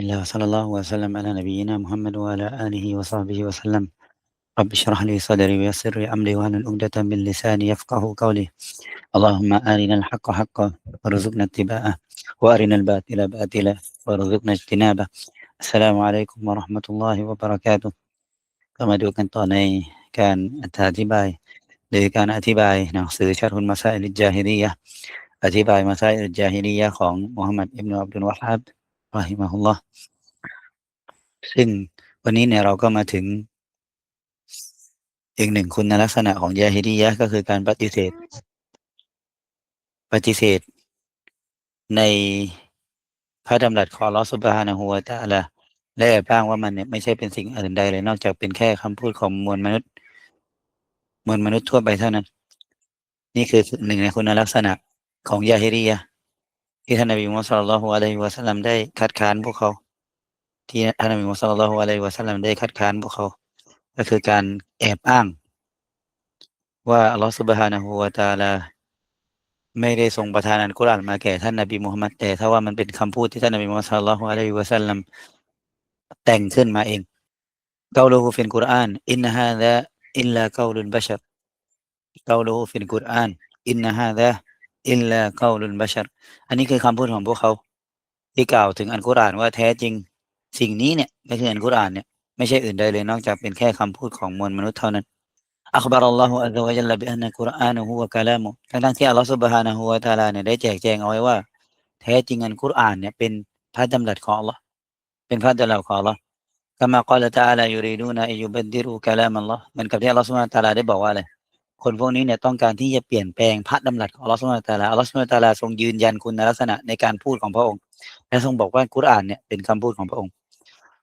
بسم الله وصلى الله وسلم على نبينا محمد وعلى آله وصحبه وسلم رب اشرح لي صدري ويسر لي أمري واحلل عقدة من لساني يفقه قولي اللهم أرنا الحق حقا وارزقنا اتباعه وأرنا الباطل باطلا وارزقنا اجتنابه السلام عليكم ورحمة الله وبركاته ก็มาดูกันต่อในการอธิบายหรือการอธิบายหนังสือชารุนมาซาอิลจาฮิรียะห์อธิบายมาซาอิลจาฮิรียะห์ของมุฮัมมัดอิบนุอับดุลวะฮับ รอฮิมะฮุลลอฮ์ซึ่งวันนี้เนี่ยเราก็มาถึง อีกหนึ่งคุณลักษณะของยาฮิดียะก็คือการปฏิเสธ ปฏิเสธ ในพระดำรัสของลอฮฺซุบฮานะฮูวตะอาลาและแอบอ้างว่ามันเนี่ยไม่ใช่เป็นสิ่งอื่นใดเลยนอกจากเป็นแค่คำพูดของมวลมนุษย์ มวลมนุษย์ทั่วไปเท่านั้น นี่คือหนึ่งในคุณลักษณะของยาฮิดียะ ที่ท่านนบีมุฮัมมัดศ็อลลัลลอฮุอะลัยฮิวะซัลลัมได้คัดค้านพวกเขา ที่ท่านนบีมุฮัมมัดศ็อลลัลลอฮุอะลัยฮิวะซัลลัมได้คัดค้านพวกเขา ก็คือการแอบอ้าง ว่าอัลลอฮฺซุบฮานะฮูวะตาลาไม่ได้ทรงประทานอัลกุรอานมาแก่ท่านนบีมุฮัมมัดแต่ถ้าว่ามันเป็นคำพูดที่ท่านนบีมุฮัมมัดศ็อลลัลลอฮุอะลัยฮิวะซัลลัมแต่งขึ้นมาเองกาลูฮูฟินกุรอานอินนะฮาซาอิลลากาลุลบัชรกาลูฮูฟินกุรอานอินนะฮาซา อิลลากาลุลบัชรอันนี้คือคำพูดของพวกเขา ที่กล่าวถึงอัลกุรอานว่าแท้จริง สิ่งนี้เนี่ยก็คืออัลกุรอานเนี่ยไม่ใช่อื่นใดเลยนอกจากเป็นแค่คำพูดของมวลมนุษย์เท่านั้นอัคบารัลลอฮุอัลลอฮฺจัลลบิอันนัลกุรอานฮุวะกะลามุทั้งๆที่อัลลอฮฺซุบฮานะฮูวะตะอาลาเนี่ยได้แจกแจงเอาไว้ว่า แท้จริงอัลกุรอานเนี่ยเป็นพระดำรัสของอัลลอฮ์เป็นพระดำรัสของอัลลอฮ์กามากล่าวตะอาลายูริดูนะอิยุบัดดิรุกะลามอัลลอฮ์เหมือนกับที่อัลลอฮฺซุบฮานะตาลาได้บอกว่าอะ คนพวกนี้เนี่ยต้องการที่จะเปลี่ยนแปลงพระดำรัสของอัลลอฮฺซุบฮานะตะอาลาอัลลอฮฺซุบฮานะตะอาลาทรงยืนยันคุณลักษณะในการพูดของพระองค์ และทรงบอกว่ากุรอานเนี่ยเป็นคำพูดของพระองค์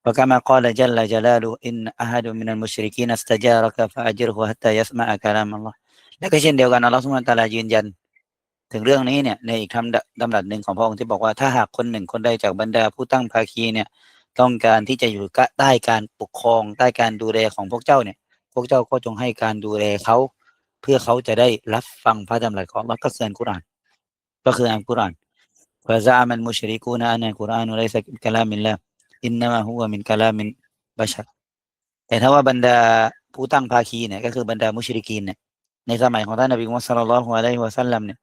وكما قال جل جلاله إن أحد من المشركين استجارك فأجره حتى يسمع كلام الله และก็เช่นเดียวกันอัลลอฮฺสุบฮานะตะอาลายืนยัน ถึงเรื่องนี้เนี่ยในอีกคำดำรัสหนึ่งของพระองค์ที่บอกว่าถ้าหากคนหนึ่งคนใดจากบรรดาผู้ตั้งภาคีเนี่ย ต้องการที่จะอยู่ใต้การปกครองใต้การดูแลของพวกเจ้าเนี่ย พวกเจ้าก็จงให้การดูแลเขา เพื่อเขาจะได้รับฟังพระดำรัสของอัลก็คืออันกุรอานก็คืออันกุรอานฟาซามันมุชริกูนะอันกุรอานอุไลสักกะลามินละอินนามะฮุวะมินกะลามินบัชัรแต่ถ้าว่าบรรดาผู้ตั้งภาคีเนี่ยก็คือบรรดามุชริกีนเนี่ยในสมัยของท่านนบีมุฮัมมัดสุลลัลฮุอะลัยฮิวะสัลลัมเนี่ย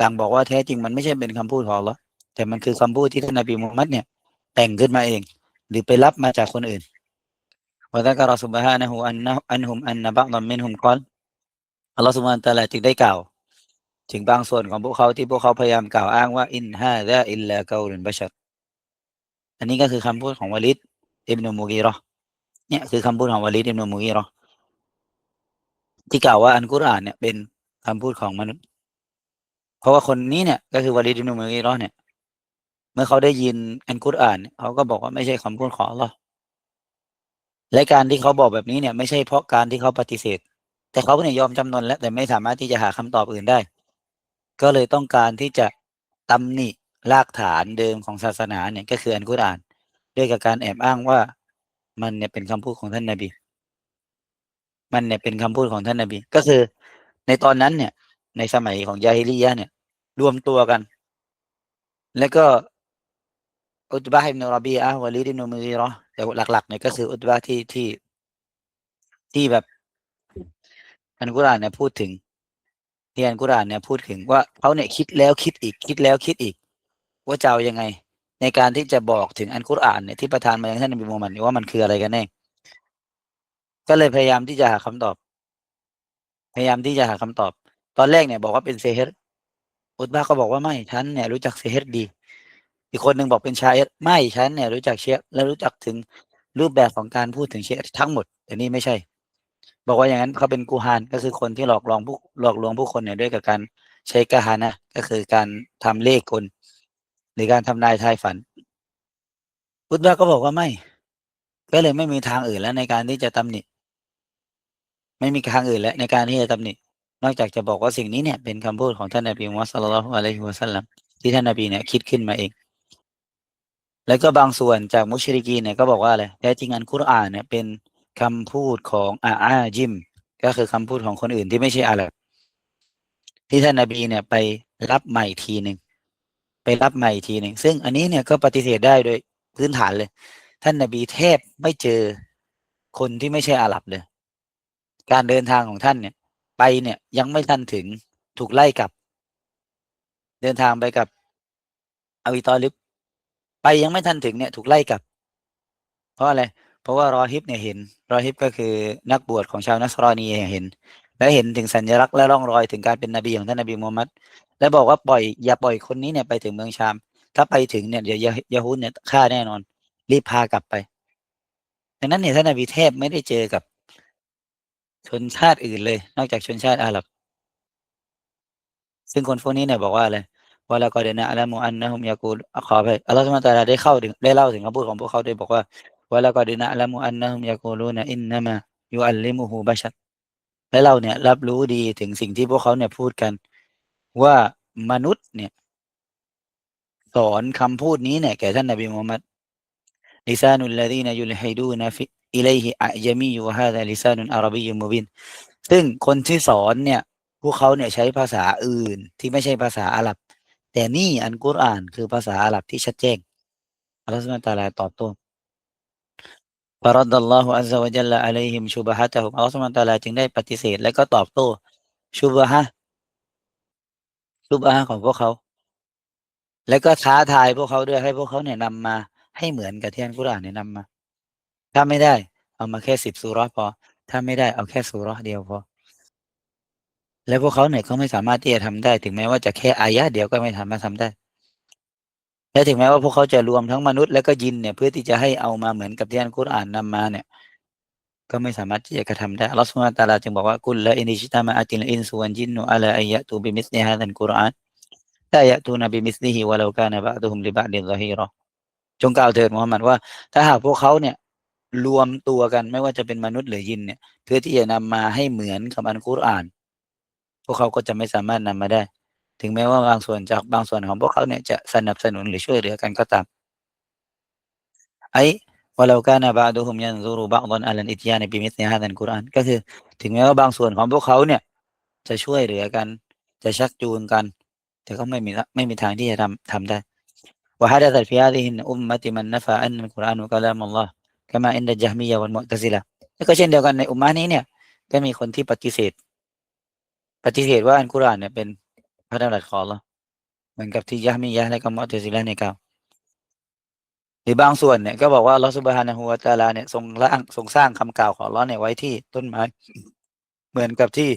ต่างบอกว่าแท้จริงมันไม่ใช่เป็นคำพูดของเราแต่มันคือคำพูดที่ท่านนบีมุฮัมมัดเนี่ย แต่งขึ้นมาเอง หรือไปรับมาจากคนอื่นวะซักะรอซุบฮานะฮูอันนะอันฮุมอันนะบะดมินฮุมกอล อัลลอฮ์ซุบฮานตะลาจึงได้กล่าว ถึงบางส่วนของพวกเขาที่พวกเขาพยายามกล่าวอ้างว่าอินฮาซาอิลลากาลุนบัชัรอันนี้ก็คือคำพูดของวาลิดอิบนุมูกีรอเนี่ยคือคำพูดของวาลิดอิบนุมูกีรอที่กล่าวว่าอันกุรอานเนี่ยเป็นคำพูดของมนุษย์ เพราะว่าคนนี้เนี่ยก็คือวาลิดอิบนุมูกีรอเนี่ย เมื่อเขาได้ยินอันกุรอานเขาก็บอกว่าไม่ใช่คำพูดของอัลลอฮ์และการที่เขาบอกแบบนี้เนี่ย ไม่ใช่เพราะการที่เขาปฏิเสธ แต่เขาเนี่ยยอมจำนนแล้วแต่ไม่สามารถที่จะหาคำตอบอื่นได้ ก็เลยต้องการที่จะตำหนิรากฐานเดิมของศาสนาเนี่ยก็คืออันกุรอาน ด้วยกับการแอบอ้างว่ามันเนี่ยเป็นคำพูดของท่านนาบี มันเนี่ยเป็นคำพูดของท่านนาบี ก็คือในตอนนั้นเนี่ย ในสมัยของยาฮิลียะเนี่ย รวมตัวกัน แล้วก็อุตบะฮิบนรบีอะวะลีดิบนุมุซีรอแต่หลักๆเนี่ยก็คืออุตบะที่ที่ที่แบบ อันกุรานเนี่ยพูดถึงที่อันกุรานเนี่ยพูดถึงว่าเขาเนี่ยคิดแล้วคิดอีกคิดแล้วคิดอีก ว่าจะเอายังไง ในการที่จะบอกถึงอันกุรานเนี่ยที่ประทานมาอย่างท่านนบีมูฮัมมัดว่ามันคืออะไรกันแน่ก็เลยพยายามที่จะหาคำตอบ พยายามที่จะหาคำตอบ ตอนแรกเนี่ยบอกว่าเป็นเซฮ์อุตบะก็บอกว่าไม่ฉันเนี่ยรู้จักเซฮ์ดี อีกคนหนึ่งบอกเป็นชาเอรไม่ฉันเนี่ยรู้จักเชฟและรู้จักถึงรูปแบบของการพูดถึงเชฟทั้งหมดแต่นี่ไม่ใช่ บอกว่าอย่างนั้นเขาเป็นกูฮานก็คือคนที่หลอกลวงผู้หลอกลวงผู้คนเนี่ยด้วยกับการใช้กะฮานะก็คือการทำเลขกลหรือการทำนายทายฝันอุตบะก็บอกว่าไม่ ก็เลยไม่มีทางอื่นแล้วในการที่จะตำหนิไม่มีทางอื่นแล้วในการที่จะตำหนินอกจากจะบอกว่าสิ่งนี้เนี่ยเป็นคำพูดของท่านนบีมุฮัมมัดสุลลัลอะลัยฮิวะสัลลัมที่ท่านนบีเนี่ยคิดขึ้นมาเอง แล้วก็บางส่วนจากมุชริกีเนี่ยก็บอกว่าอะไรแท้จริงอันคุรอานเนี่ยเป็น คำพูดของอาอาจิม ก็คือคำพูดของคนอื่นที่ไม่ใช่อาหรับที่ท่านนบีเนี่ยไปรับใหม่ทีหนึ่งไปรับใหม่ทีหนึ่งซึ่งอันนี้เนี่ยก็ปฏิเสธได้โดยพื้นฐานเลย ท่านนบีแทบไม่เจอคนที่ไม่ใช่อาหรับเลย การเดินทางของท่านเนี่ย ไปเนี่ยยังไม่ทันถึงถูกไล่กลับ เดินทางไปกับอวิตอลิบไปยังไม่ทันถึงเนี่ย ถูกไล่กลับ เพราะอะไร เพราะว่ารอฮิบเนี่ยเห็น รอฮิบก็คือนักบวชของชาวนัสรอนีเห็น และเห็นถึงสัญลักษณ์และร่องรอยถึงการเป็นนบีของท่านนบีมูฮัมมัดและบอกว่าปล่อยอย่าปล่อยคนนี้เนี่ยไปถึงเมืองชาม ถ้าไปถึงเนี่ยเดี๋ยวยาฮูดเนี่ยฆ่าแน่นอน รีบพากลับไปดังนั้นเนี่ยท่านนบีแทบไม่ได้เจอกับชนชาติอื่นเลย นอกจากชนชาติอาหรับ ซึ่งคนพวกนี้เนี่ยบอกว่าอะไรว่าล้วก็เดนะอัลมุอันนะฮุมยากูลขอไปอัลลอฮฺสุบฮาตาลาได้เข้าถึงได้เล่าถึงคำพูดของพวกเขาโดยบอกว่า ว่าแล้วก็เดนะอัลมุอันนะฮุมยากูลูนะอินนะมายูอัลลิมุฮูบะชัดและเราเนี่ยรับรู้ดีถึงสิ่งที่พวกเขาเนี่ยพูดกัน ว่ามนุษย์เนี่ย สอนคำพูดนี้เนี่ยแก่ท่านนบีมูฮัมมัดลิซานุลลดีนยุลฮิดูนะฟิอิเลฮิอะยามีวะฮาดะลิซานุนอาราบียุมุบินซึ่งคนที่สอนเนี่ย พวกเขาเนี่ยใช้ภาษาอื่นที่ไม่ใช่ภาษาอาหรับ แต่นี่อันกุรอานคือภาษาอาหรับที่ชัดแจ้งอัลลอฮฺสุบฮานตะอาลาตอบโต้ ฟรัดัลลอฮุอัลลอฮฺจัลลอะลัยฮิมชูบะฮะตะฮุมอัลลอฮฺสุบฮานตะลาจึงได้ปฏิเสธและก็ตอบโต้ชูบะฮะชูบะฮะของพวกเขา และก็ท้าทายพวกเขาด้วยให้พวกเขาเนี่ยนำมาให้เหมือนกับที่อันกุรอานเนี่ยนำมา ถ้าไม่ได้ เอามาแค่สิบสุรพอ ถ้าไม่ได้เอาแค่สุรเดียวพอ และพวกเขาเนี่ยเขาไม่สามารถที่จะทำได้ ถึงแม้ว่าจะแค่อายะเดียวก็ไม่สามารถทำได้ และถึงแม้ว่าพวกเขาจะรวมทั้งมนุษย์และก็ยินเนี่ยเพื่อที่จะให้เอามาเหมือนกับที่อันกุรอานนำมาเนี่ย ก็ไม่สามารถที่จะกระทำได้อัลลอฮฺสุบฮานตาลาจึงบอกว่ากุลละอินิชิตามะอัติลอินซุวันจินนุอะลาอัยะตูบิมิสลิฮาซัลกุรอานลายะตูนบิมิสลิฮิวะลากานะบะดุฮุมลิบะดิซะฮีรอจงกล่าวเถิดมุฮัมมัดว่า ถ้าหากพวกเขาเนี่ยรวมตัวกันไม่ว่าจะเป็นมนุษย์หรือยินเนี่ย เพื่อที่จะนำมาให้เหมือนกับอันกุรอาน พวกเขาก็จะไม่สามารถนำมาได้ ถึงแม้ว่าบางส่วนจากบางส่วนของพวกเขาเนี่ยจะสนับสนุนหรือช่วยเหลือกันก็ตามไอ้ว่าเราก็นะบาดูฮุมยันซูรูบางตอนอัลลันอิทยาในปิมิตในฮะดันกุรอานก็คือ ถึงแม้ว่าบางส่วนของพวกเขาเนี่ย จะช่วยเหลือกัน จะชักจูงกัน แต่ก็ไม่มีไม่มีทางที่จะทำทำได้ว่าฮะดัตฟิฮาดิฮินอุมมะติมันนฟะอันกุรานกะลามุลลอฮ์กามาอินดัจฮมียะวันมุตซิละแล้วก็เช่นเดียวกันในอุมมะนี้เนี่ย ก็มีคนที่ปฏิเสธ ปฏิเสธว่าอันกุรอานเนี่ยเป็น ระดำรัสของ Allah เหมือนกับที่ยะมียะและก็มอ์ตะซิละเนี่ยกล่าวหรือบางส่วนเนี่ยก็บอกว่าอัลลอฮฺซุบฮานะฮูวะตะอาลาเนี่ยทรงร่างทรงสร้างคำกล่าวของลอเนี่ยไว้ที่ต้นไม้ เหมือนกับที่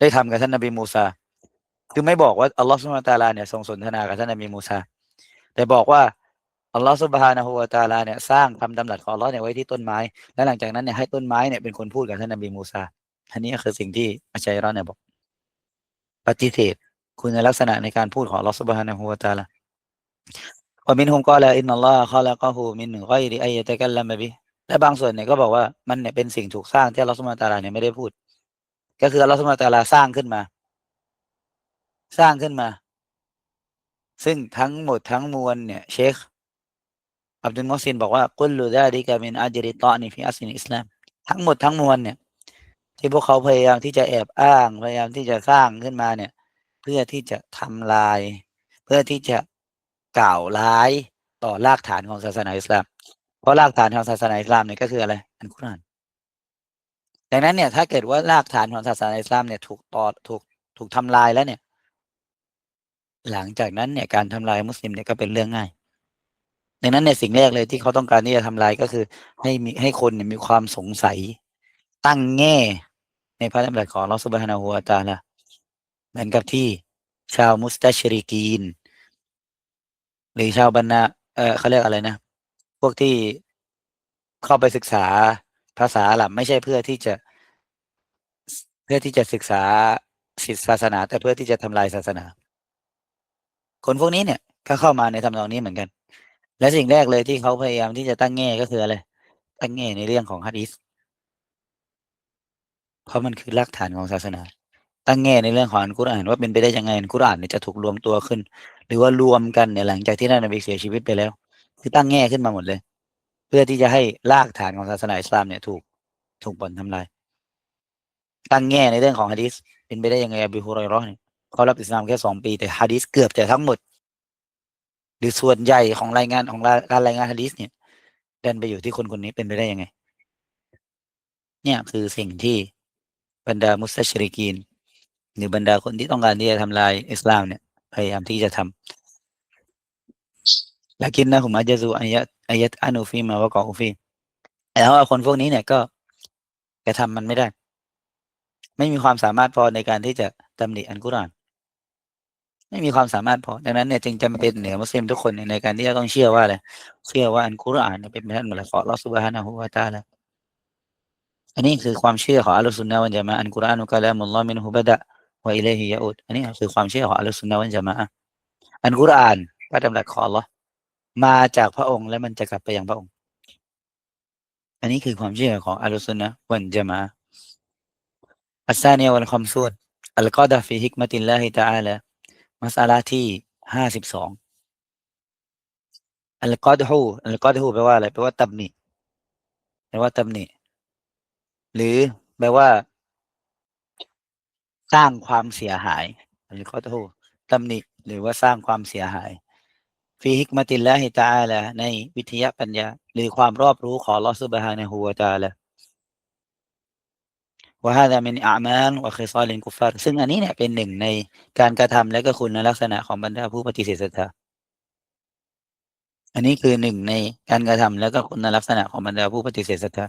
ได้ทำกับท่านนบีมูซาคือไม่บอกว่าอัลลอฮฺซุบฮานะฮูตะอาลาเนี่ยทรงสนทนากับท่านนบีมูซาแต่บอกว่าอัลลอฮฺซุบฮานะฮูวะตะอาลาเนี่ยสร้างคำดำรัสของลอเนี่ยไว้ที่ต้นไม้ และหลังจากนั้นเนี่ยให้ต้นไม้เนี่ยเป็นคนพูดกับท่านนบีมูซาอันนี้คือสิ่งที่อาชัยรอนเนี่ยบอก ปฏิเสธ คุณลักษณะในการพูดของลอฮฺซุบฮานะฮูวะตาลาว่ามินฮุมกอลาอินนัลลอฮฺคอละกะฮูมินไกอริอัยยะตะกัลลัมบิและบางส่วนเนี่ยก็บอกว่ามันเนี่ยเป็นสิ่งถูกสร้างที่ลอฮฺซุบฮานะฮูวะตาลาเนี่ยไม่ได้พูด ก็คือลอฮฺซุบฮานะฮูวะตาลาสร้างขึ้นมา สร้างขึ้นมา ซึ่งทั้งหมดทั้งมวลเนี่ย เชคอับดุลมอซินบอกว่ากุลลูดาดิกามินอาจริตอนีฟิอัสลินอิสลามทั้งหมดทั้งมวลเนี่ย ที่พวกเขาพยายามที่จะแอบอ้างพยายามที่จะสร้างขึ้นมาเนี่ย พื่อที่จะทำลาย เพื่อที่จะกล่าวร้ายต่อรากฐานของศาสนาอิสลาม เพราะรากฐานของศาสนาอิสลามเนี่ยก็คืออะไรอันกุรอานดังนั้นเนี่ยถ้าเกิดว่ารากฐานของศาสนาอิสลามเนี่ยถูกต่อถูกถูกทำลายแล้วเนี่ย หลังจากนั้นเนี่ยการทำลายมุสลิมเนี่ยก็เป็นเรื่องง่าย ดังนั้นเนี่ยสิ่งแรกเลยที่เขาต้องการที่จะทำลายก็คือ ให้มีให้คนเนี่ยมีความสงสัยตั้งแง่ในพระดำรัสของลอสุบฮานาหัวตาละ เหมือนกับที่ชาวมุสตาชริกีน หรือชาวบรรณาเออเขาเรียกอะไรนะ พวกที่เข้าไปศึกษาภาษาหลับไม่ใช่เพื่อที่จะ เพื่อที่จะศึกษาศาสนา แต่เพื่อที่จะทำลายศาสนา คนพวกนี้เนี่ยก็เข้ามาในทำนองนี้เหมือนกัน และสิ่งแรกเลยที่เขาพยายามที่จะตั้งแง่ก็คืออะไรตั้งแง่ในเรื่องของฮะดีษเพราะมันคือรากฐานของศาสนา ตั้งแง่ในเรื่องของอันกุรอานว่าเป็นไปได้ยังไงอันกุรอานเนี่ยจะถูกรวมตัวขึ้น หรือว่ารวมกันเนี่ยหลังจากที่ท่านนบีเสียชีวิตไปแล้ว คือตั้งแง่ขึ้นมาหมดเลย เพื่อที่จะให้รากฐานของศาสนาอิสลามเนี่ยถูกถูกบ่อนทำลายตั้งแง่ในเรื่องของฮะดีษเป็นไปได้ยังไงอบูฮุรอยราะห์เนี่ยเขารับอิสลามแค่สองปีแต่ฮะดีษเกือบจะทั้งหมด หรือส่วนใหญ่ของรายงานของการรายงานฮะดีษเนี่ยดันไปอยู่ที่คนคนนี้เป็นไปได้ยังไง เนี่ยคือสิ่งที่บรรดามุสลิชริกีน หรือบรรดาคนที่ต้องการที่จะทำลายอิสลามเนี่ยพยายามที่จะทำและกินนะผมอาจจะซูอายะอายะอานูฟีมาว่ากออูฟีแล้วคนพวกนี้เนี่ยก็กระทำมันไม่ได้ ไม่มีความสามารถพอในการที่จะตำหนิอันกุรอานไม่มีความสามารถพอ ดังนั้นเนี่ยจึงจำเป็นเหนือมุสลิมทุกคนในการที่จะต้องเชื่อว่าอะไรเชื่อว่าอันกุรอานเป็นพระท่านมาละขอรอสุบฮานะฮูวาตาละอันนี้คือความเชื่อของอัลลอฮฺสุนนะวันจะมาอันกุรอานุกะลามุลลอฮ์มินฮุบะดะ วะอิเลฮิยะอุดอันนี้คือความเชื่อของอัลลอฮฺสุนนะวันจะมาอันกุรอานพระดำรัสของอัลลอฮ์มาจากพระองค์และมันจะกลับไปยังพระองค์ อันนี้คือความเชื่อของอัลลอฮฺสุนนะวันจะมาอัสซาเนียวันคอมซูดอัลกอดะฟีฮิกมะติลลาฮิตะอาลมัสอาลาที่ห้าสิบสองอัลกอดฮูอัลกอดฮูแปลว่าอะไรแปลว่าตำหนิแปลว่าตำหนิหรือแปลว่า สร้างความเสียหายอัลกอดฮูตำหนิหรือว่าสร้างความเสียหายฟีฮิกมะติลลาฮิตะอาลาในวิทยาปัญญา หรือความรอบรู้ของลอสุบฮานะฮูวตาลาว่าฮาดามินอามาลวะคิซอลินกุฟาร์ซึ่งอันนี้เนี่ยเป็นหนึ่งในการกระทำและก็คุณลักษณะของบรรดาผู้ปฏิเสธศรัทธาอันนี้คือหนึ่งในการกระทำและก็คุณลักษณะของบรรดาผู้ปฏิเสธศรัทธา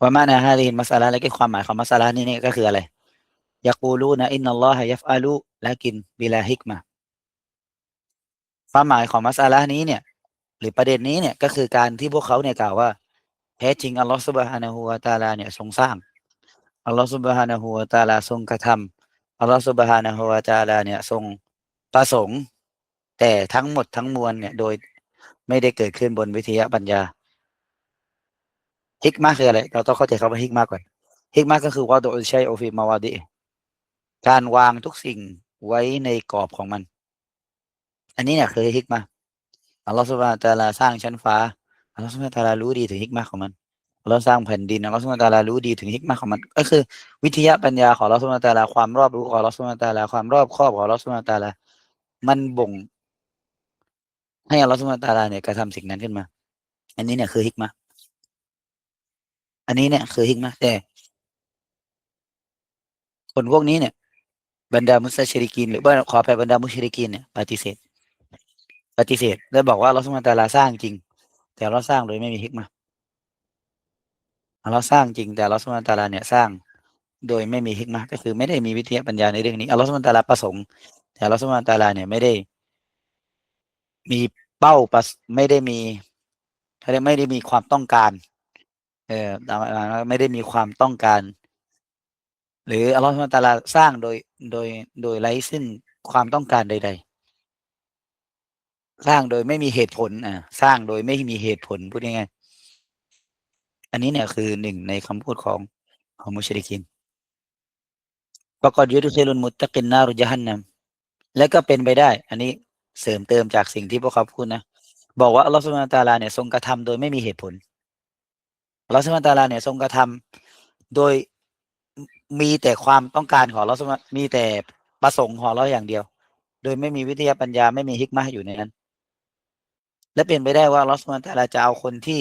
ว่ามานาฮาดินมัสลาและก็ความหมายของมัสลานี่เนี่ยก็คืออะไร ยากูลูนะอินนัลลอฮะยัฟอาลูละกินบิลาฮิกมาความหมายของมัสลานี้เนี่ย หรือประเด็นนี้เนี่ยก็คือการที่พวกเขาเนี่ยกล่าวว่าแท้จริงอัลลอฮฺสุบฮานะฮูวะตาลาเนี่ยทรงสร้างอัลลอฮฺสุบฮานะฮูวะตาลาทรงกระทำอัลลอฮฺสุบฮานะฮูวะตาลาเนี่ยทรงประสงค์ แต่ทั้งหมดทั้งมวลเนี่ยโดยไม่ได้เกิดขึ้นบนวิทยาปัญญาฮิกมาคืออะไรเราต้องเข้าใจคำว่าฮิกมาก่อนฮิกมาก็คือว่าโดยใช้อฟิมาวาดี การวางทุกสิ่งไว้ในกรอบของมัน อันนี้เนี่ยคือฮิกมาอัลลอฮฺสุบานตาลาสร้างชั้นฟ้าอัลลอฮฺสุบานตาลารู้ดีถึงฮิกมาของมันเราสร้างแผ่นดินเราสุลตาลารู้ดีถึงฮิกมาของมัน ก็คือ วิทยาปัญญาของเราสุลตาลาความรอบรู้ของเราสุลตาลาความรอบครอบของเราสุลตาลามันบ่ง ให้เราสุลตาลาเนี่ยกระทำสิ่งนั้นขึ้นมา อันนี้เนี่ยคือฮิกมาอันนี้เนี่ยคือฮิกมาแต่คนพวกนี้เนี่ย บรรดามุสลิกินหรือว่าขอไปบรรดามุชริกินเนี่ยปฏิเสธ ปฏิเสธ แล้วบอกว่าเราสุลตาลาสร้างจริง แต่เราสร้างโดยไม่มีฮิกมาเราสร้างจริง แต่เราสมตาลาเนี่ยสร้างโดยไม่มีฮิกมาก็คือไม่ได้มีวิทยาปัญญาในเรื่องนี้อัลลอฮฺสุลตาลาประสงค์ แต่อัลลอฮฺสุลตาลาเนี่ยไม่ได้ มีเป้าประไม่ได้มีไม่ได้มีความต้องการ เออไม่ได้มีความต้องการ หรืออัลลอฮฺสุลตาลาสร้างโดยโดยโดยไร้ซึ่งความต้องการใด ๆ สร้างโดยไม่มีเหตุผลอ่าสร้างโดยไม่มีเหตุผลพูดง่ายอันนี้เนี่ยคือหนึ่งในคำพูดของของมุชริกินประกอบยุทธเซลุนมุตตะกินนารุจฮันนัมและก็เป็นไปได้ อันนี้เสริมเติมจากสิ่งที่พวกเขาพูดนะบอกว่าอัลลอฮฺสุบฮาตาลาเนี่ยทรงกระทำโดยไม่มีเหตุผลอัลลอฮฺสุบฮาตาลาเนี่ยทรงกระทำโดย มีแต่ความต้องการของเราสมีแต่ประสงค์ของเราอย่างเดียว โดยไม่มีวิทยาปัญญาไม่มีฮิกมาอยู่ในนั้น และเป็นไปได้ว่าลอสมันตาลาจะเอาคนที่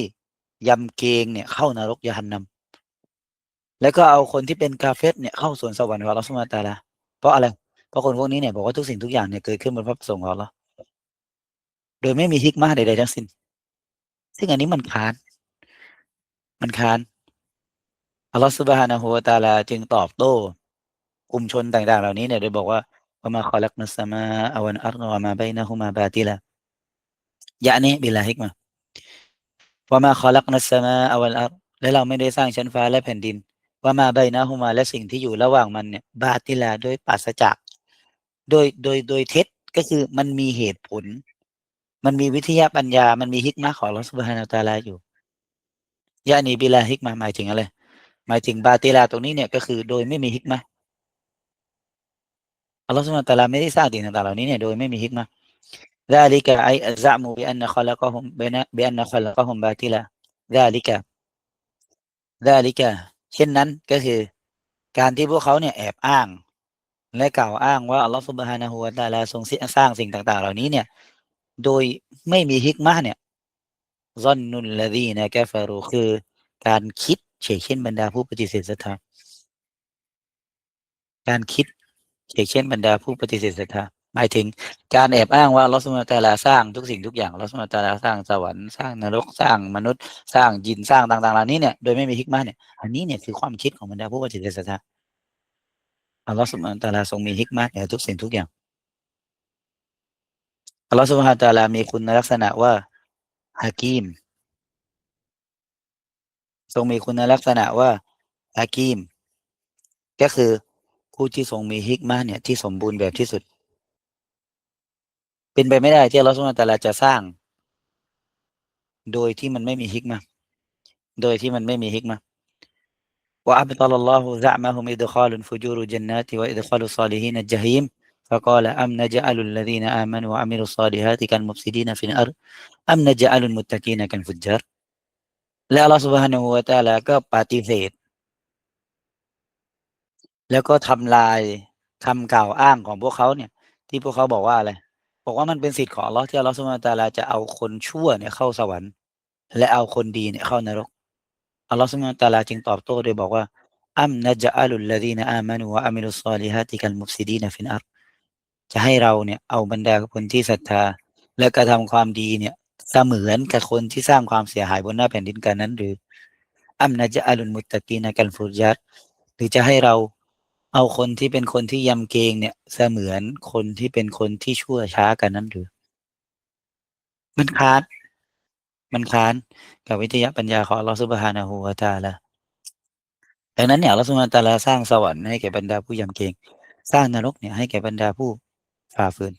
ยำเกงเนี่ยเข้านรกยานนำแล้วก็เอาคนที่เป็นกาเฟสเนี่ยเข้าสวนสวรรค์ของเราสมาตาละเพราะอะไรเพราะคนพวกนี้เนี่ยบอกว่าทุกสิ่งทุกอย่างเนี่ยเกิดขึ้นบนพระประสงค์ของเราโดยไม่มีฮิกมาใดๆทั้งสิ้น ซึ่งอันนี้มันค้าน มันค้าน อัลลอฮฺสุบฮานะฮูวะตาลาจึงตอบโต้กลุ่มชนต่างๆ เหล่านี้เนี่ยโดยบอกว่าว่ามาคอลักนัสมาอวันอัลลอฮมาบนะฮุมาบาติละยะนี้บิลาฮิกมาว่ามาขอลักนัสมาอวัลอัรและเราไม่ได้สร้างชั้นฟ้าและแผ่นดิน ว่ามาใบนะฮุมาและสิ่งที่อยู่ระหว่างมันเนี่ยบาติลาโดยปราศจากโดยโดยโดยเท็จก็คือมันมีเหตุผล มันมีวิทยาปัญญา มันมีฮิกมาของลอสุบฮานาตาลาอยู่ยานีบิลาฮิกมาหมายถึงอะไร หมายถึงบาติลาตรงนี้เนี่ยก็คือโดยไม่มีฮิกมาอัลลอฮฺสุบฮานาตาลาไม่ได้สร้างสิ่งต่างๆเหล่านี้เนี่ยโดยไม่มีฮิกมา ذلك أي زعموا بأن خلقهم بأن خلقهم باطلا ذلك ذلك เช่นนั้นก็คือ การที่พวกเขาเนี่ยแอบอ้าง และกล่าวอ้างว่าอัลลอฮฺสุบฮานะฮูวะตาลาทรงสร้างสิ่งต่าง ๆ เหล่านี้เนี่ย โดยไม่มีฮิกมาเนี่ย ซอนนุลลดีนะแกฟารูคือ การคิด เฉกเช่นบรรดาผู้ปฏิเสธศรัทธาการคิดเฉกเช่นบรรดาผู้ปฏิเสธศรัทธาหมายถึงการแอบอ้างว่าลอสมาตาลาสร้างทุกสิ่งทุกอย่างลอสมาตาลาสร้างสวรรค์สร้างนรกสร้างมนุษย์สร้างยินสร้างต่างๆเหล่านี้เนี่ยโดยไม่มีฮิกมาเนี่ยอันนี้เนี่ยคือความคิดของบรรดาผู้ปฏิเสธศรัทธาอัลลอฮฺสุบฮานตะลาทรงมีฮิกมาแก่ทุกสิ่งทุกอย่างอัลลอฮฺสุบฮานตะลามีคุณลักษณะว่าฮากีม ทรงมีคุณลักษณะว่าฮากีมก็คือผู้ที่ทรงมีฮิกมาเนี่ยที่สมบูรณ์แบบที่สุด เป็นไปไม่ได้ที่อัลลอฮฺสุบฮานตะลาจะสร้าง โดยที่มันไม่มีฮิกมาโดยที่มันไม่มีฮิกมา وأبطل الله زعمهم إدخال الفجور الجنات وإدخال الصالحين الجحيم فقال أم نجعل الذين آمنوا وعملوا الصالحات كالمفسدين في الأرض أم نجعل المتقين كالفجار และอัลอสุบฮานะฮูวตะอาลาก็ปฏิเสธ แล้วก็ทำลายคำกล่าวอ้างของพวกเขาเนี่ย ที่พวกเขาบอกว่าอะไรบอกว่ามันเป็นสิทธิ์ของอัลอที่อัลอสุบฮานะฮูวะตะอาลาจะเอาคนชั่วเนี่ยเข้าสวรรค์ และเอาคนดีเนี่ยเข้านรกอัลลอฮฺสุบฮานะฮูวะตะอาลาจึงตอบโต้โดยบอกว่าอัมนะจอัลุลลดีนอามานูวะอามิลุสซอลิฮาติกัลมุฟซิดีนฟินอัรจะให้เราเนี่ยเอาบรรดาคนที่ศรัทธา และกระทำความดีเนี่ย เสมือนกับคนที่สร้างความเสียหายบนหน้าแผ่นดินกันนั้น หรืออัมนะจอัลุลมุตตะกีนกัลฟุรยัตหรือจะให้เราเอาคนที่เป็นคนที่ยำเกรงเนี่ย เสมือนคนที่เป็นคนที่ชั่วช้ากันนั้นหรือ มันค้านมันค้านกับวิทยาปัญญาของอัลลอฮฺซุบฮานะฮูวะตะอาลาดังนั้นเนี่ยอัลลอฮฺซุบฮานะตะอาลาสร้างสวรรค์ให้แก่บรรดาผู้ยำเกรงสร้างนรกเนี่ยให้แก่บรรดาผู้ฝ่าฝืน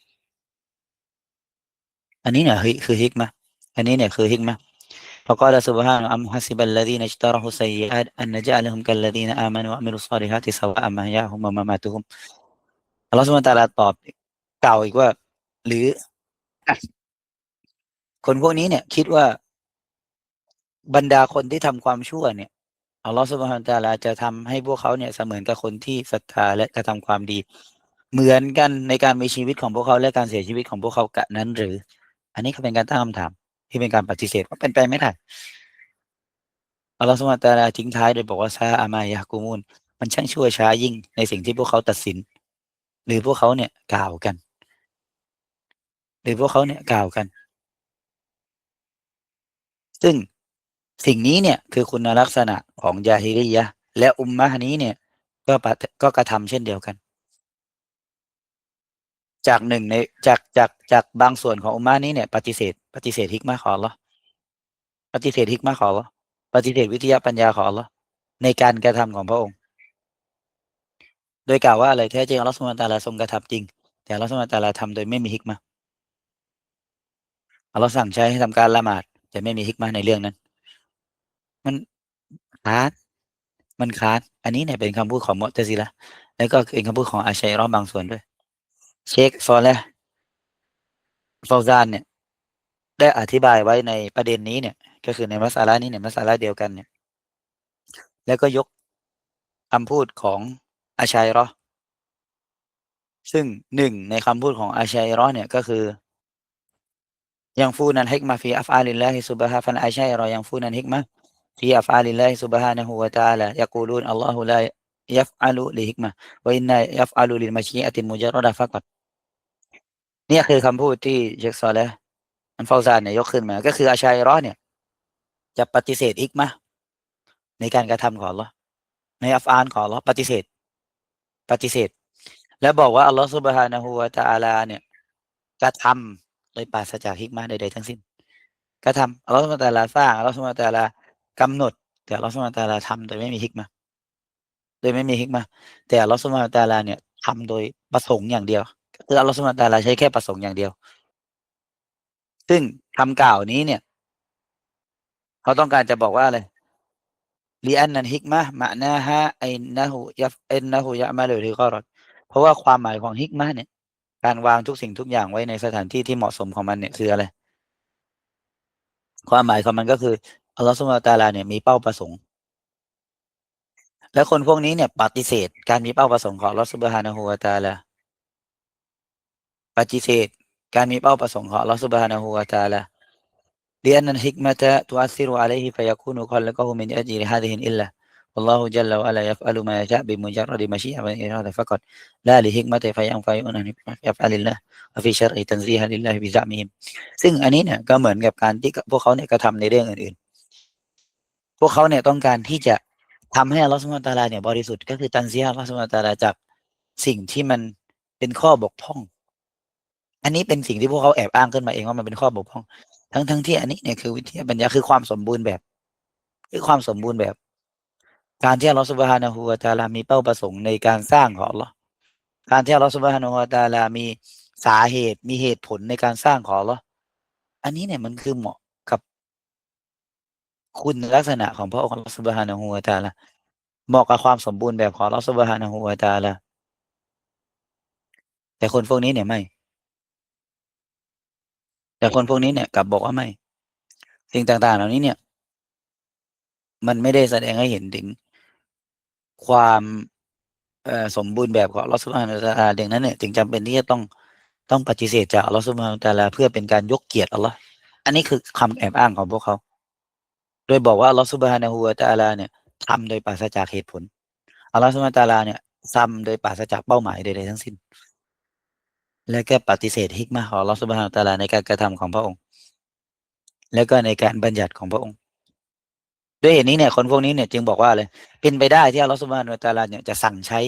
อันนี้เนี่ยคือฮิกมะ อันนี้เนี่ยคือฮิกมะ فقال سبحانه أم حسب الذين اجترحوا السيئات أن نجعلهم كالذين آمنوا وعملوا الصالحات سواء محياهم ومماتهم อัลลอฮฺสุบฮานะฮูวะตะอาลาตอบกล่าวอีกว่า หรือ คนพวกนี้เนี่ย คิดว่า บรรดาคนที่ทำความชั่วเนี่ยอัลลอฮฺสุบฮานะฮูวะตะอาลาจะทำให้พวกเขาเนี่ยเสมือนกับคนที่ศรัทธาและกระทำความดี เหมือนกันในการมีชีวิตของพวกเขาและการเสียชีวิตของพวกเขากะนั้น หรือ อันนี้ก็เป็นการตั้งคำถาม ที่เป็นการปฏิเสธว่าเป็นไปไม่ได้อัลลอฮฺสุบฮาตาลาทิ้งท้ายโดยบอกว่าซาอามายะกูมูนมันช่างชั่วช้ายิ่งในสิ่งที่พวกเขาตัดสิน หรือพวกเขาเนี่ยกล่าวกัน หรือพวกเขาเนี่ยกล่าวกัน ซึ่งสิ่งนี้เนี่ยคือคุณลักษณะของยาฮิริยะและอุมมะฮ์นี้เนี่ยก็ปก็กระทำเช่นเดียวกัน จากหนึ่งในจากจากจากบางส่วนของอุมมะฮ์นี้เนี่ย ปฏิเสธ ปฏิเสธฮิกมาขออัลลอปฏิเสธฮิกมาขออัลลอปฏิเสธวิทยาปัญญาของอัลลอในการกระทำของพระองค์ โดยกล่าวว่าอะไรแท้จริงอัลลอฮ์สุบานตาลาทรงกระทำจริง แต่อัลลอฮ์สุบานตาลาทำโดยไม่มีฮิกมาอัลลอฮ์สั่งใช้ให้ทำการละหมาดแต่ไม่มีฮิกมาในเรื่องนั้น มันค้านมันค้านอันนี้เนี่ยเป็นคำพูดของมุตซิละแล้วก็เป็นคำพูดของอาชัยรอบบางส่วนด้วย เชคซอลและฟาวซานเนี่ย ได้อธิบายไว้ในประเด็นนี้เนี่ย ก็คือในมัสาระนี้เนี่ยมัสาระเดียวกันเนี่ย แล้วก็ยกคำพูดของอาชัยรอซึ่งหนึ่งในคำพูดของอาชัยรอเนี่ยก็คือยังฟูนันฮิกมาฟีอัฟอาลิลลาฮิซุบฮาฟันอาชัยรอยังฟูนันฮิกมาฟีอัฟอาลิลลาฮิซุบฮานะฮูวะตะอาลายะกูลูนอัลลอฮุลายัฟอาลูลิฮิกมะวะอินนายัฟอาลูลิลมัชีอะติมุจารรดะฟักัตเนี่ยคือคำพูดที่เชคซอลและ อันฟาวซานเนี่ยยกขึ้นมา ก็คืออาชัยรอเนี่ย จะปฏิเสธฮิกมะในการกระทำของอัลลอฮ์ในอัฟอานของอัลลอปฏิเสธ ปฏิเสธ แล้วบอกว่าอัลลอฮ์ซุบฮานะฮูวะตะอาลาเนี่ยกระทำโดยปราศจากฮิกมาใดๆทั้งสิ้นกระทำอัลลอฮ์ซุบฮานะตะอาลาสร้างอัลลอฮ์ซุบฮานะตะอาลากำหนด แต่อัลลอฮ์ซุบฮานะตะอาลาทำโดยไม่มีฮิกมาโดยไม่มีฮิกมาแต่อัลลอฮ์ซุบฮานะตะอาลาเนี่ยทำโดยประสงค์อย่างเดียวคืออัลลอฮ์ซุบฮานะตะอาลาใช้แค่ประสงค์อย่างเดียว ซึ่งคำกล่าวนี้เนี่ย เขาต้องการจะบอกว่าอะไรลีอันนันฮิกมะมะนาฮะไอนะฮูยัฟเอ็นนะฮูยะมาเลยที่ก็รอดเพราะว่าความหมายของฮิกมะเนี่ย การวางทุกสิ่งทุกอย่างไว้ในสถานที่ที่เหมาะสมของมันเนี่ยคืออะไร ความหมายของมันก็คืออัลลอฮฺสุบาตาลาเนี่ยมีเป้าประสงค์ และคนพวกนี้เนี่ย ปฏิเสธ การมีเป้าประสงค์ของอัลลอฮฺสุบฮานะฮูวะตาลาปฏิเสธ การมีเป้าประสงค์ของอัลลอฮฺสุบฮานะฮูวะตะอาลา لأن الحكمة تؤثر عليه فيكون خلقه من أجل هذه الإلة والله جل وعلا يفعل ما يشاء بمجرد مشيئة والإرادة فقط لا لحكمة فينفع أن يفعل الله وفي شرع تنزيها لله بزعمهم ซึ่งอันนี้เนี่ยก็เหมือนกับการที่พวกเขาเนี่ยกระทำในเรื่องอื่นๆ พวกเขาเนี่ยต้องการที่จะทำให้อัลลอฮฺสุลตาราเนี่ยบริสุทธิ์ก็คือตันเซียอัลลอฮฺสุลตาราจากสิ่งที่มันเป็นข้อบกพร่อง อันนี้เป็นสิ่งที่พวกเขาแอบอ้างขึ้นมาเองว่ามันเป็นข้อบกพร่อง ทั้งทั้งที่อันนี้เนี่ยคือวิทยาปัญญาคือความสมบูรณ์แบบ คือความสมบูรณ์แบบ การที่อัลลอฮฺสุบฮานะฮูวะตาลามีเป้าประสงค์ในการสร้างของอัลลอฮ์การที่อัลลอฮฺสุบฮานะฮูวะตาลามีสาเหตุมีเหตุผลในการสร้างของอัลลอฮ์อันนี้เนี่ยมันคือเหมาะกับ คุณลักษณะของพระองค์อัลลอฮฺสุบฮานะฮูวะตาลาเหมาะกับความสมบูรณ์แบบของอัลลอฮฺสุบฮานะฮูวะตาลาแต่คนพวกนี้เนี่ยไม่ แต่คนพวกนี้เนี่ยกลับบอกว่าไม่ สิ่งต่างๆ เหล่านี้เนี่ย มันไม่ได้แสดงให้เห็นถึงความสมบูรณ์แบบของอัลอสุบฮานะฮูวะตาลาดังนั้นเนี่ยจึงจำเป็นที่จะต้องต้องปฏิเสธจากอัลลอฮฺสุบฮานะฮูวะตาลาเพื่อเป็นการยกเกียรติอัลลอฮ์อันนี้คือคำแอบอ้างของพวกเขา โดยบอกว่าอัลลอฮฺสุบฮานะฮูวะตาลาเนี่ยทำโดยปราศจากเหตุผลอัลลอฮฺสุบฮานะฮูวะตาลาเนี่ยทำโดยปราศจากเป้าหมายใดๆทั้งสิ้น และก็ปฏิเสธฮิกมาของอัลอสุบฮานตาลาในการกระทำของพระองค์ แล้วก็ในการบัญญัติของพระองค์ ด้วยเหตุนี้เนี่ยคนพวกนี้เนี่ยจึงบอกว่าเลยเป็นไปได้ที่อัลลอฮฺสุบฮานตาลาเนี่ยจะสั่งใช้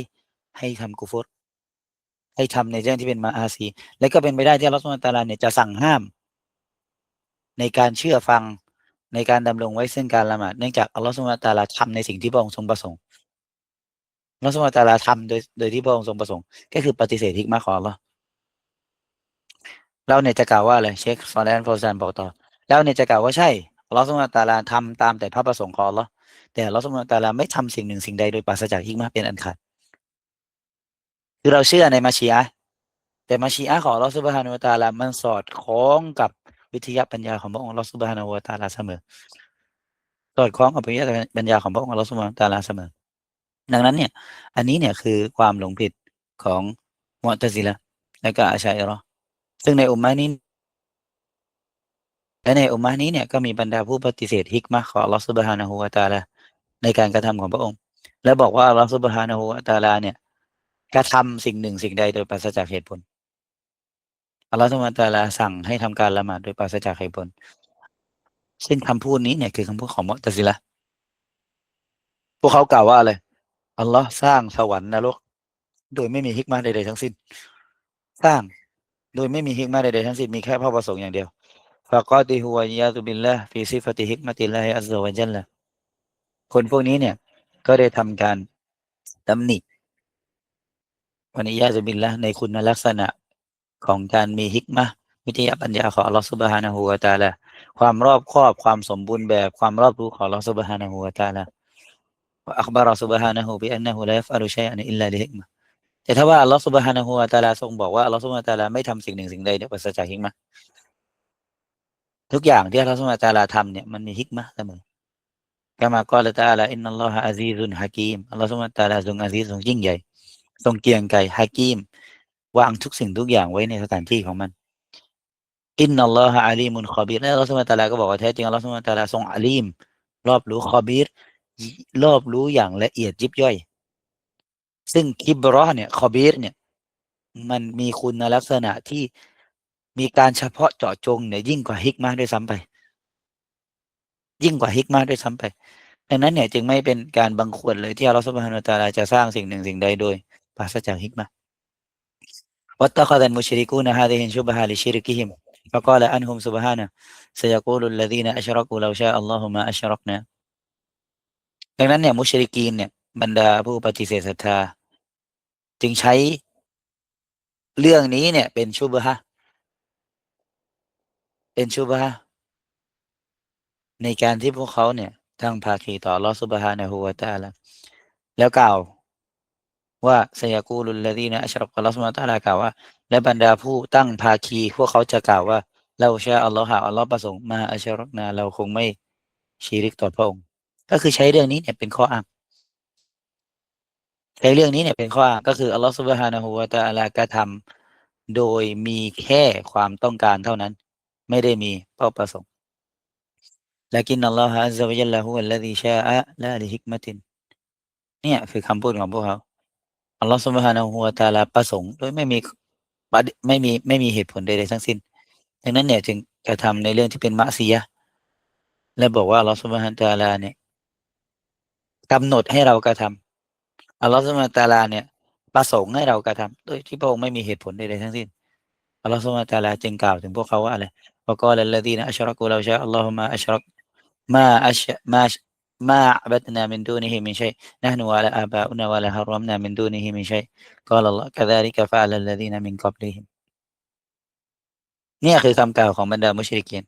ให้ทำกุฟรให้ทำในเรื่องที่เป็นมาอาซี และก็เป็นไปได้ที่อัลลอฮฺสุบฮานตาลาเนี่ยจะสั่งห้าม ในการเชื่อฟังในการดำรงไว้ซึ่งการละหมาดเนื่องจากอัลลอฮฺสุบฮานตาลาทำในสิ่งที่พระองค์ทรงประสงค์อัลลอฮฺสุบฮานตาลาทำโดยโดยที่พระองค์ทรงประสงค์ ก็คือปฏิเสธฮิกมาของอัลลอฮ์ เราเนี่ยจะกล่าวว่าอะไรเชคฟอร์แลนด์โฟซันบอกต่อเราเนี่ยจะกล่าวว่าใช่อัลลอฮฺสุบฮานะตาลาทำตามแต่พระประสงค์ของอัลลอแต่อัลลอฮฺสุบฮานะตาลาไม่ทำสิ่งหนึ่งสิ่งใดโดยปราศจากฮิกมาเป็นอันขาดคือเราเชื่อในมาชีอะแต่มาชีอะของอัลลอฮฺสุบฮานะฮูวะตาลามันสอดคล้องกับวิทยาปัญญาของพระองค์อัลลอฮฺสุบฮานะฮูวะตาลาเสมอสอดคล้องกับวิทยาปัญญาของพระองค์อัลลอฮฺสุบฮานะฮูวะตาลาเสมอ ดังนั้นเนี่ย อันนี้เนี่ยคือความหลงผิดของมอตซิละและก็อาชัยเรอ ซึ่งในอุมมะห์นี้ และในอุมมะห์นี้เนี่ยก็มีบรรดาผู้ปฏิเสธฮิกมะของอัลลอฮฺซุบฮานะฮูวะตาลาในการกระทำของพระองค์ และบอกว่าอัลลอฮฺซุบฮานะฮูวะตาลาเนี่ยกระทำสิ่งหนึ่งสิ่งใดโดยปราศจากเหตุผลอัลลอฮฺซุบฮานะฮูวะตาลาสั่งให้ทำการละหมาดโดยปราศจากเหตุผลซึ่งคำพูดนี้เนี่ยคือคำพูดของมุอ์ตซิละพวกเขากล่าวว่าอะไรอัลลอฮ์สร้างสวรรค์นรก โดยไม่มีฮิกมาใดๆทั้งสิ้น สร้าง โดยไม่มีฮิกมาใดๆทั้งสิ้นมีแค่พระประสงค์อย่างเดียวฟากอติฮัวายาตุบินละฟีซิฟติฮิกมาติละอัลสซาวันจันละคนพวกนี้เนี่ย ก็ได้ทำการตำหนิวันนี้ยาตุบินละในคุณลักษณะของการมีฮิกมาวิทยาปัญญาของอัลลอฮฺสุบฮานะฮูวาตาละความรอบครอบความสมบูรณ์แบบความรอบรู้ของอัลลอฮฺสุบฮานะฮูวาตาละอัคบาร์สุบฮานะฮูบิอันนะฮูลาฟอาลุชัยอันอิลลาลิฮิกมา แต่ถ้าว่าอัลลอฮฺสุบฮานะฮูวะตาลาทรงบอกว่าอัลลอฮฺสุบฮานะฮูวะตาลาไม่ทำสิ่งหนึ่งสิ่งใดโดยปราจากฮิกมะห์ทุกอย่างที่อัลลอฮฺสุบฮานะฮูวะตาลาทำเนี่ยมันมีฮิกมะห์เสมอกามากอลตาลาอินนัลลอฮะอาซีซุนฮะกีมอัลลอฮฺสุบฮานะฮูวะตาลาทรงอาซีทรงยิ่งใหญ่ ทรงเกียงไกฮะกีมวางทุกสิ่งทุกอย่างไว้ในสถานที่ของมันอินนัลลอฮะอาลีมุนคอบีรอัลลอฮฺสุบฮานะฮูวะตาลาก็บอกว่าแท้จริงอัลลอฮฺสุบฮานะฮูวะตาลาทรงอาลีม รอบรู้คอบีรรอบรู้อย่างละเอียดยิบย่อย ซึ่งคิบรอเนี่ยคอบีรเนี่ย มันมีคุณลักษณะที่มีการเฉพาะเจาะจงเนี่ยยิ่งกว่าฮิกมาด้วยซ้ำไป ยิ่งกว่าฮิกมาด้วยซ้ำไปดังนั้นเนี่ยจึงไม่เป็นการบังควรเลยที่อัลลอฮฺสุบฮานาตะอาลาจะสร้างสิ่งหนึ่งสิ่งใดโดยปราศจากฮิกมาวัตตะคดันมุชริกูนะฮาดิฮินชุบฮาลิชิริกิฮิม فقال عنهم سبحانه سيقول الذين أشركوا لو شاء الله ما أشركنا ดังนั้นเนี่ยมุชริกีนเนี่ย บรรดาผู้ปฏิเสธศรัทธา จึงใช้เรื่องนี้เนี่ย เป็นชุบฮะเป็นชุบฮะในการที่พวกเขาเนี่ยตั้งภาคีต่อลอสุบฮานะฮูวะตาลาแล้วกล่าวว่าสยากูลุลลดีนะอัชรักอัลอสุบฮาตาลากล่าวว่า และบรรดาผู้ตั้งภาคี พวกเขาจะกล่าวว่า เราชาอัลลอฮ์หาอัลลอฮ์ประสงค์มาอัชรักนาเราคงไม่ชีริกต่อพระองค์ ก็คือใช้เรื่องนี้เนี่ยเป็นข้ออ้าง ใช้เรื่องนี้เนี่ยเป็นข้ออ้างก็คืออัลลอฮฺสุบฮานะฮูวะตะอาลากระทำโดยมีแค่ความต้องการเท่านั้น ไม่ได้มีเป้าประสงค์ لكن الله عز وجل هو الذي شاء لا لحكمة เนี่ยคือคำพูดของพวกเขาอัลลอฮฺสุบฮานาหูวะตะอาลาประสงค์โดยไม่มีประเดไม่มีไม่มีเหตุผลใดๆทั้งสิ้น ดังนั้นเนี่ยจึงกระทำในเรื่องที่เป็นมะซียะห์และบอกว่าอัลลอฮฺสุบฮานะฮูวะตะอาลาเนี่ยกำหนดให้เรากระทำ อัลลอฮฺสุลตาลาเนี่ยประสงค์ให้เรากระทำโดยที่พระองค์ไม่มีเหตุผลใดๆทั้งสิ้นอัลลอฮฺสุลตาลาจึงกล่าวถึงพวกเขาว่าอะไรวกลลดีนอัชรักูเราชาอัลลอฮฺมาอัชรักมาอัชมามาอับดนามินดูนิฮิมินชัยนะฮ์นูวะลาอาบาอุนาวะลาฮารอมนามินดูนิฮิมินชัยกล่าวละกะดาลิกะฟะลัลลดีนมินกับลิฮิมเนี่ยคือคำกล่าวของบรรดามุชริกีน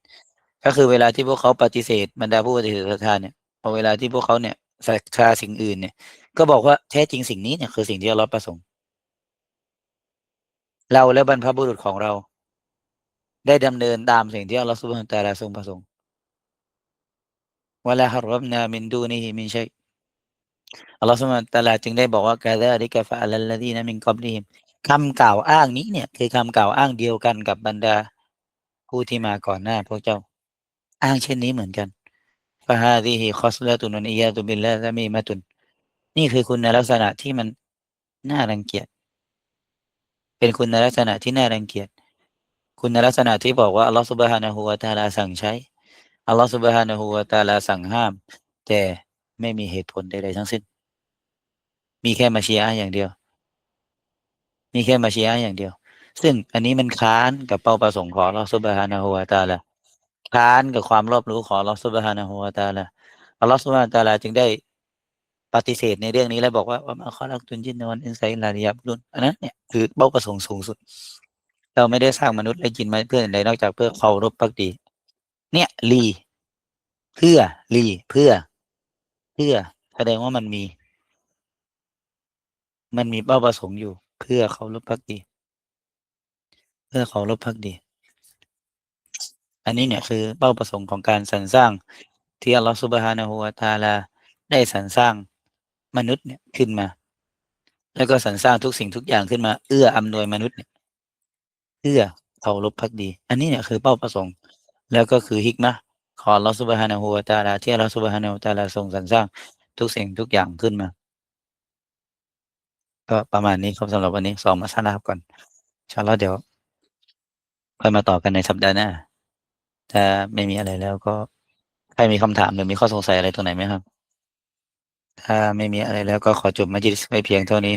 ก็คือเวลาที่พวกเขาปฏิเสธบรรดาผู้ปฏิเสธศรัทธาเนี่ยพอเวลาที่พวกเขาเนี่ยศรัทธาสิ่งอื่นเนี่ย ก็บอกว่าแท้จริงสิ่งนี้เนี่ยคือสิ่งที่อัลลอฮ์ประสงค์ เราและบรรพบุรุษของเรา ได้ดำเนินตามสิ่งที่อัลลอฮ์ซุบฮานตะอาลาทรงประสงค์วะลาฮารบนามินดูนิฮิมินชัยอัลลอฮ์ซุบฮานตะอาลาจึงได้บอกว่ากาซาลิกะฟะอัลลดีนะมินกับลิฮิมคำกล่าวอ้างนี้เนี่ยคือคำกล่าวอ้างเดียวกันกับบรรดาผู้ที่มาก่อนหน้าพวกเจ้า อ้างเช่นนี้เหมือนกันฟาฮาดีฮิคอสลาตุนอียาตุบิลลาซะมีมาตุน นี่คือคุณลักษณะที่มันน่ารังเกียจ เป็นคุณลักษณะที่น่ารังเกียจ คุณลักษณะที่บอกว่าอัลลอฮฺสุบฮานะฮูวะตาลาสั่งใช้ อัลลอฮฺสุบฮานะฮูวะตาลาสั่งห้าม แต่ไม่มีเหตุผลใดๆทั้งสิ้น มีแค่มาชีอะห์อย่างเดียว มีแค่มาชีอะห์อย่างเดียว ซึ่งอันนี้มันค้านกับเป้าประสงค์ของอัลลอฮฺสุบฮานะฮูวะตาลาค้านกับความรอบรู้ของอัลลอฮฺสุบฮานะฮูวะตาลาอัลลอฮฺสุบฮานะฮูวะตาลาจึงได้ ปฏิเสธในเรื่องนี้แล้วบอกว่าว่ามาขอลักตุนจินนวันอินไซลาลิยับรุนอันนั้นเนี่ยคือเป้าประสงค์สูงสุด เราไม่ได้สร้างมนุษย์และจินมาเพื่ออื่นใดนอกจากเพื่อเคารพพักดี เนี่ยลีเพื่อลีเพื่อ เพื่อแสดงว่ามันมี มันมีเป้าประสงค์อยู่ เพื่อเคารพพักดี เพื่อเคารพพักดี อันนี้เนี่ยคือเป้าประสงค์ของการสรรสร้างที่อัลลอฮฺซุบฮานะฮูวะตาลาได้สรรสร้าง มนุษย์เนี่ยขึ้นมา แล้วก็สรรสร้างทุกสิ่งทุกอย่างขึ้นมา เอื้ออำนวยมนุษย์เนี่ยเพื่อเคารพพักดี อันนี้เนี่ยคือเป้าประสงค์ แล้วก็คือฮิกมะของอัลลอฮฺซุบฮานะฮูวตาลาที่อัลลอฮฺซุบฮานะฮูวตาลาทรงสรรสร้างทุกสิ่งทุกอย่างขึ้นมา ก็ประมาณนี้ครับสำหรับวันนี้สองมาซาลาก่อนชาลอเดี๋ยวค่อยมาต่อกันในสัปดาห์หน้าถ้าไม่มีอะไรแล้วก็ใครมีคำถามหรือมีข้อสงสัยอะไรตรงไหนไหมครับ ถ้าไม่มีอะไรแล้วก็ขอจบมัจลิสไว้เพียงเท่านี้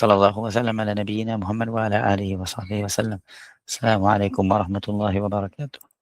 สัลลัลลอฮุวะสัลลัมอะลานบีนะมุฮัมมัดวะอะลาอาลีวะศอฮบิวะซัลลัมอัสสลามุอะลัยกุมวะเราะห์มะตุลลอฮิวะบะเราะกาตุฮ์